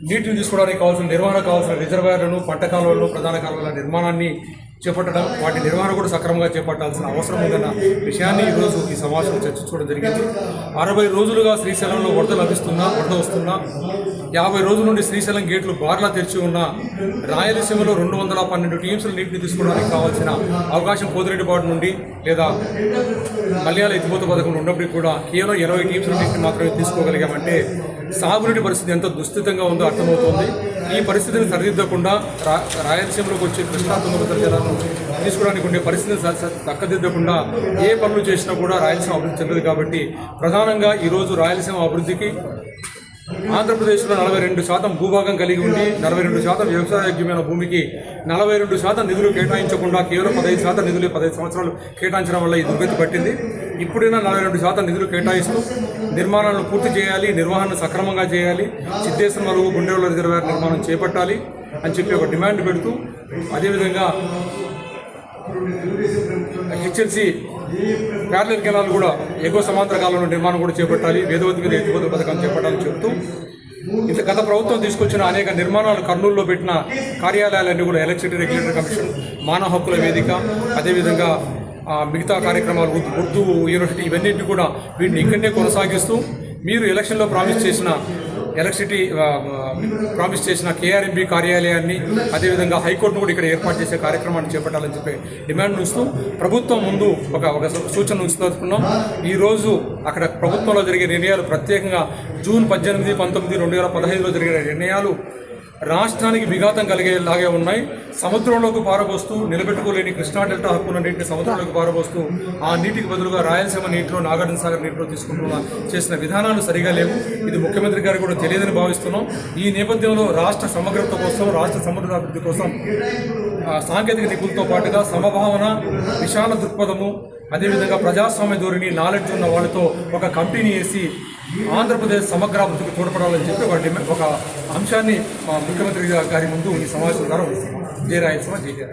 నీటిని తీసుకోవడానికి కావాల్సిన నిర్వహణ కావాల్సిన రిజర్వాయర్లను పంట కాలువలను ప్రధాన కాలువల నిర్మాణాన్ని చేపట్టడం వాటి నిర్వహణ కూడా సక్రమంగా చేపట్టాల్సిన అవసరం ఉందన్న విషయాన్ని ఈరోజు ఈ సమావేశంలో చర్చించుకోవడం జరిగింది. అరవై రోజులుగా శ్రీశైలంలో వరద లభిస్తున్నా వరద వస్తున్నా యాభై రోజుల నుండి శ్రీశైలం గేట్లు బార్లా తెరిచి ఉన్న రాయలసీమలో రెండు వందల పన్నెండు టీమ్స్లు నీటిని తీసుకోవడానికి కావాల్సిన అవకాశం పోతిరెడ్డిపాటు నుండి లేదా మలయాళ ఎత్తిపోత పథకం ఉన్నప్పటికీ కూడా కేవలం ఇరవై టీమ్స్ నీటిని మాత్రమే తీసుకోగలిగామంటే సాగునీటి పరిస్థితి ఎంత దుస్థితంగా ఉందో అర్థమవుతోంది. ఈ పరిస్థితిని సరిదిద్దకుండా రా రాయలసీమలోకి వచ్చే కృష్ణా తుంగభద్ర జలాలను తీసుకోవడానికి ఉండే పరిస్థితిని స- చక్కదిద్దకుండా ఏ పనులు చేసినా కూడా రాయలసీమ అభివృద్ధి చెందదు కాబట్టి ప్రధానంగా ఈరోజు రాయలసీమ అభివృద్ధికి ఆంధ్రప్రదేశ్లో నలభై రెండు శాతం భూభాగం కలిగి ఉండి నలభై రెండు శాతం వ్యవసాయోగ్యమైన భూమికి నలభై రెండు శాతం నిధులు కేటాయించకుండా కేవలం పదహైదు శాతం నిధులు పదహైదు సంవత్సరాలు కేటాయించడం వల్ల ఈ దుర్గతి పట్టింది. ఇప్పుడైనా నలభై రెండు శాతం నిధులు కేటాయిస్తూ నిర్మాణాలను పూర్తి చేయాలి నిర్వహణను సక్రమంగా చేయాలి సిద్ధేశ్వర మరుగు గుండెల రిజర్వాయర్ నిర్మాణం చేపట్టాలి అని చెప్పి ఒక డిమాండ్ పెడుతూ అదేవిధంగా హెచ్ఎల్సి ప్యారలల్ కెనాల్ కూడా ఎగువ సమాంతర కాలంలో నిర్మాణం కూడా చేపట్టాలి వేదవతి మీద ఎత్తిపోతల పథకం చేపట్టాలని చెబుతూ ఇంత గత ప్రభుత్వం తీసుకొచ్చిన అనేక నిర్మాణాలు కర్నూలులో పెట్టిన కార్యాలయాలన్నీ కూడా ఎలక్ట్రిసిటీ రెగ్యులేటర్ కమిషన్ మానవ హక్కుల వేదిక అదేవిధంగా మిగతా కార్యక్రమాలు ఉర్దూ- యూనివర్సిటీ ఇవన్నింటినీ కూడా వీటిని ఇక్కడనే కొనసాగిస్తూ మీరు ఎలక్షన్లో ప్రామిస్ చేసిన ఎలక్ట్రిసిటీ ప్రామిస్ చేసిన కేఆర్ఎంబి కార్యాలయాన్ని అదేవిధంగా హైకోర్టును కూడా ఇక్కడ ఏర్పాటు చేసే కార్యక్రమాన్ని చేపట్టాలని చెప్పి డిమాండ్ ఉంచుతూ ప్రభుత్వం ముందు ఒక ఒక సూచన ఉంచుతున్నాం ఈరోజు అక్కడ ప్రభుత్వంలో జరిగే నిర్ణయాలు ప్రత్యేకంగా జూన్ పద్దెనిమిది పంతొమ్మిది రెండు వేల పదహైదులో జరిగిన నిర్ణయాలు రాష్ట్రానికి విఘాతం కలిగేలాగే ఉన్నాయి. సముద్రంలోకి పారబోస్తూ నిలబెట్టుకోలేని కృష్ణా డెల్టా హక్కున్న నీటిని సముద్రంలోకి పారబోస్తూ ఆ నీటికి బదులుగా రాయలసీమ నీటిలో నాగార్జున సాగర్ నీటిలో తీసుకుంటున్న చేసిన విధానాలు సరిగా లేవు. ఇది ముఖ్యమంత్రి గారికి కూడా తెలియదని భావిస్తున్నాం. ఈ నేపథ్యంలో రాష్ట్ర సమగ్రత కోసం రాష్ట్ర సముద్రాభివృద్ధి కోసం సాంకేతిక నిపుణులతో పాటుగా సమభావన విశాల దృక్పథము అదేవిధంగా ప్రజాస్వామ్య ధోరణి నాలెడ్జ్ ఉన్న వాళ్ళతో ఒక కమిటీని వేసి ఆంధ్రప్రదేశ్ సమగ్రాభివృద్ధికి తోడ్పడాలని చెప్పి ఒక డిమాండ్ ఒక అంశాన్ని మా ముఖ్యమంత్రి గారి ముందు ఈ సమావేశం ద్వారా జయరాయలసీమ జయ